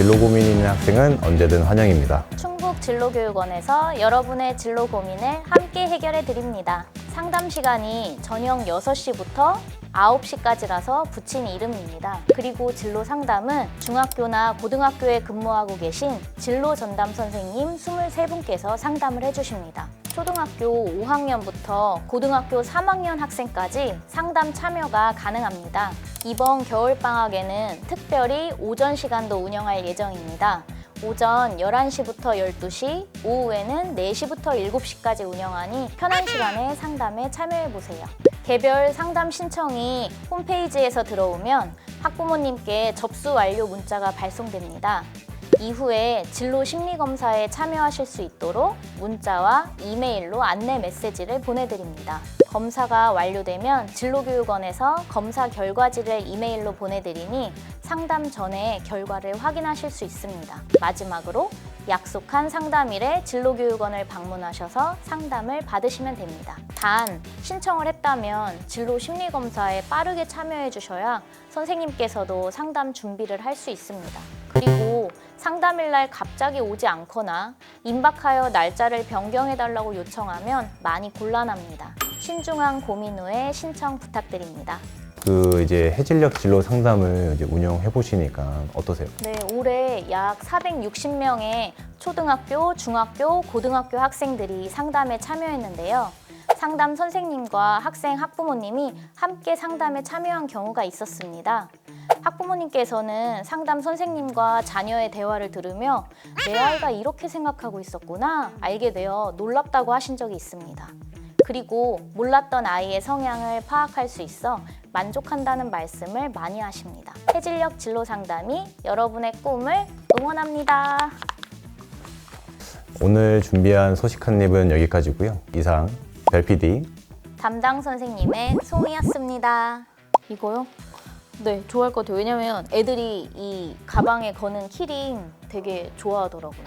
진로 고민 있는 학생은 언제든 환영입니다. 충북 진로교육원에서 여러분의 진로 고민을 함께 해결해 드립니다. 상담 시간이 저녁 6시부터 9시까지라서 붙인 이름입니다. 그리고 진로 상담은 중학교나 고등학교에 근무하고 계신 진로 전담 선생님 23분께서 상담을 해주십니다. 초등학교 5학년부터 고등학교 3학년 학생까지 상담 참여가 가능합니다. 이번 겨울방학에는 특별히 오전 시간도 운영할 예정입니다. 오전 11시부터 12시, 오후에는 4시부터 7시까지 운영하니 편한 시간에 상담에 참여해보세요. 개별 상담 신청이 홈페이지에서 들어오면 학부모님께 접수 완료 문자가 발송됩니다. 이후에 진로 심리 검사에 참여하실 수 있도록 문자와 이메일로 안내 메시지를 보내드립니다. 검사가 완료되면 진로교육원에서 검사 결과지를 이메일로 보내드리니 상담 전에 결과를 확인하실 수 있습니다. 마지막으로 약속한 상담일에 진로교육원을 방문하셔서 상담을 받으시면 됩니다. 단, 신청을 했다면 진로 심리검사에 빠르게 참여해 주셔야 선생님께서도 상담 준비를 할 수 있습니다. 그리고 상담일 날 갑자기 오지 않거나 임박하여 날짜를 변경해 달라고 요청하면 많이 곤란합니다. 신중한 고민 후에 신청 부탁드립니다. 그 이제 해질녘 진로 상담을 이제 운영해 보시니까 어떠세요? 네, 올해 약 460명의 초등학교, 중학교, 고등학교 학생들이 상담에 참여했는데요. 상담 선생님과 학생 학부모님이 함께 상담에 참여한 경우가 있었습니다. 학부모님께서는 상담 선생님과 자녀의 대화를 들으며 내 아이가 이렇게 생각하고 있었구나 알게 되어 놀랍다고 하신 적이 있습니다. 그리고 몰랐던 아이의 성향을 파악할 수 있어 만족한다는 말씀을 많이 하십니다. 해질녘 진로 상담이 여러분의 꿈을 응원합니다. 오늘 준비한 소식 한 입은 여기까지고요. 이상 별 PD 담당 선생님의 송이었습니다. 이거요? 네, 좋아할 것 같아요. 왜냐면 애들이 이 가방에 거는 키링 되게 좋아하더라고요.